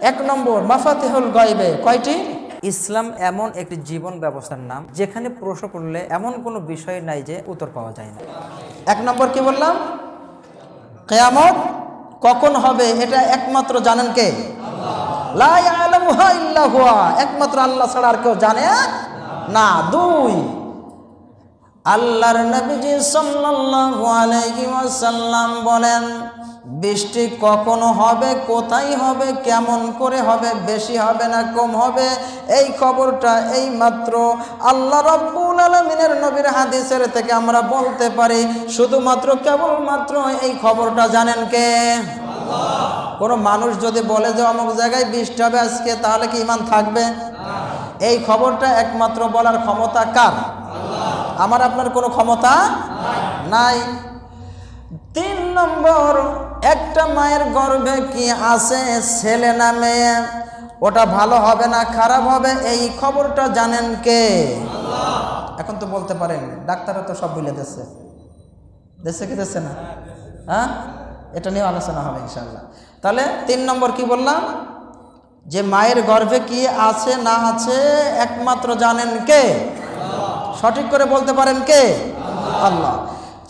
এক নম্বর মাফাতিহুল গাইবে কয়টি? ইসলাম এমন একটি জীবন ব্যবস্থার নাম যেখানে প্রশ্ন করলে এমন কোনো বিষয় নাই যে উত্তর পাওয়া যায় না। এক নম্বর কি বললাম? কেয়ামত কখন হবে এটা একমাত্র জানেন কে। একমাত্র আল্লাহ ছাড়া আর কেউ জানে না। দুই আল্লাহর নবীজি সাল্লাল্লাহু আলাইহি ওয়াসাল্লাম বলেন বৃষ্টি কখন হবে, কোথায় হবে, কেমন করে হবে, বেশি হবে না, কম হবে? এই খবরটা এই মাত্র আল্লাহ রব্বুল আলমিনের নবীর হাদিসের থেকে আমরা বলতে পারি। শুধুমাত্র, কেবলমাত্র এই খবরটা জানেন কে? কোনো মানুষ যদি বলে যে অমুক জায়গায় বৃষ্টি হবে আজকে, তাহলে কি ইমান থাকবে? এই খবরটা একমাত্র বলার ক্ষমতা কার? আমার আপনার কোনো ক্ষমতা নাই। তিন নম্বর একটা মায়ের গর্ভে কি আছে ছেলে না মেয়ে? ওটা ভালো হবে না খারাপ হবে? এই খবরটা জানেন কে? এখন তো বলতে পারেন ডাক্তাররা তো সব বলে দিচ্ছে দেশে কি দিচ্ছে না? হ্যাঁ এটা নিয়ে আলোচনা হবে ইনশাল্লাহ তাহলে তিন নম্বর কি বললাম? যে মায়ের গর্ভে কি আছে না আছে একমাত্র জানেন কে? সঠিক করে বলতে পারেন কে? আল্লাহ।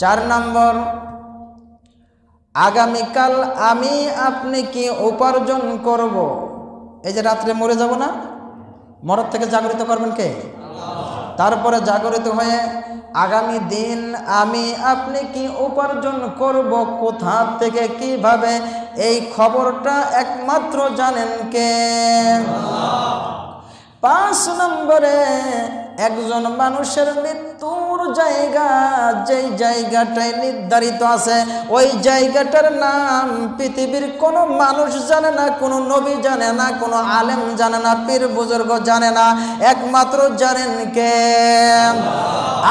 চার নম্বর আগামীকাল আমি আপনি কি উপার্জন করব। এই যে রাত্রে মরে যাব না? মরদ থেকে জাগরিত করবেন কে? তারপরে জাগরিত হয়ে আগামী দিন আমি আপনি কি উপার্জন করব কোথা থেকে, কীভাবে? এই খবরটা একমাত্র জানেন কে? পাঁচ নম্বরে একজন মানুষের মৃত্যুর জায়গা, যেই জায়গাটায় নির্ধারিত আছে, ওই জায়গাটার নাম পৃথিবীর কোনো মানুষ জানে না, কোনো নবী জানে না, কোনো আলেম জানে না, পীর বুজুর্গ জানে না, একমাত্র জানেন কে?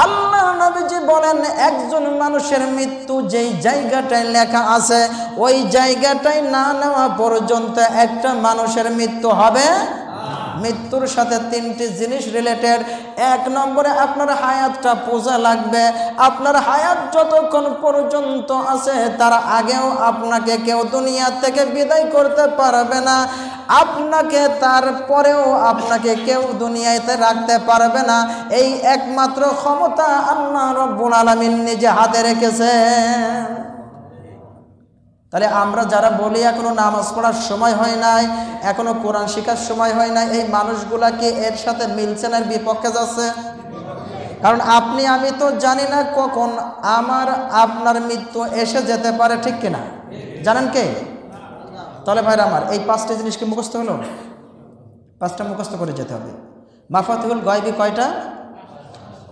আল্লাহ নবীজি বলেন, একজন মানুষের মৃত্যু যেই জায়গাটায় লেখা আছে, ওই জায়গাটায় না নেওয়া পর্যন্ত একটা মানুষের মৃত্যু হবে মৃত্যুর সাথে তিনটি জিনিস রিলেটেড এক নম্বরে আপনার হায়াতটা পূজা লাগবে। আপনার হায়াত যতক্ষণ পর্যন্ত আছে, তার আগেও আপনাকে কেউ দুনিয়া থেকে বিদায় করতে পারবে না। আপনাকে তারপরেও আপনাকে কেউ দুনিয়াতে রাখতে পারবে না। এই একমাত্র ক্ষমতা আল্লাহ রব্বুল আলমিন নিজে হাতে রেখেছে তাহলে আমরা যারা বলি এখনও নামাজ পড়ার সময় হয় নাই, এখনও কোরআন শেখার সময় হয় নাই, এই মানুষগুলা কি এর সাথে মিলছে না বিপক্ষে যাচ্ছে? কারণ আপনি, আমি তো জানি না কখন আমার, আপনার মৃত্যু এসে যেতে পারে, ঠিক কিনা? জানেন কে? তাহলে ভাইরা আমার, এই পাঁচটা জিনিস কি মুখস্থ হলো? পাঁচটা মুখস্থ করে যেতে হবে। মাফাতুল গয়বি কয়টা?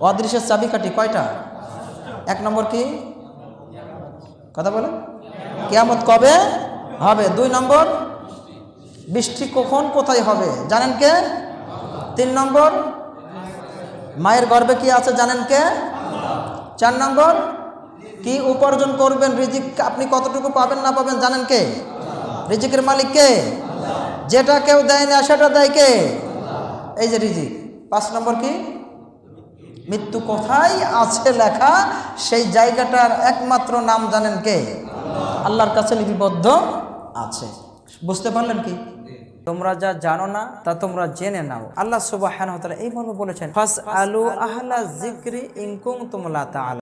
অদৃশ্যের চাবিকাঠি কয়টা? এক নম্বর কি? কথা বলে কেয়ামত কবে হবে? দুই নম্বর? বৃষ্টি কখন, কোথায় হবে? জানেন কে? তিন নম্বর? মায়ের গর্ভে কি আছে জানেন কে? চার নম্বর? কি উপার্জন করবেন? রিজিক আপনি কতটুকু পাবেন না পাবেন জানেন কে? রিজিকের মালিক কে? যেটা কেউ দেয় না, সেটা দেয় কে? এই যে রিজিক। পাঁচ নম্বর কি? মৃত্যু কোথায় আছে লেখা? সেই জায়গাটার একমাত্র নাম জানেন কে? আল্লাহর কাছে লিপিবদ্ধ আছে। বুঝতে পারলেন কি? তোমরা যা জানো না তা তোমরা জেনে নাও। আল্লাহ সুবাহ এই মর্ম বলেছেন ফাস আলু আহলা জিক্রি ইনকুম তোমলা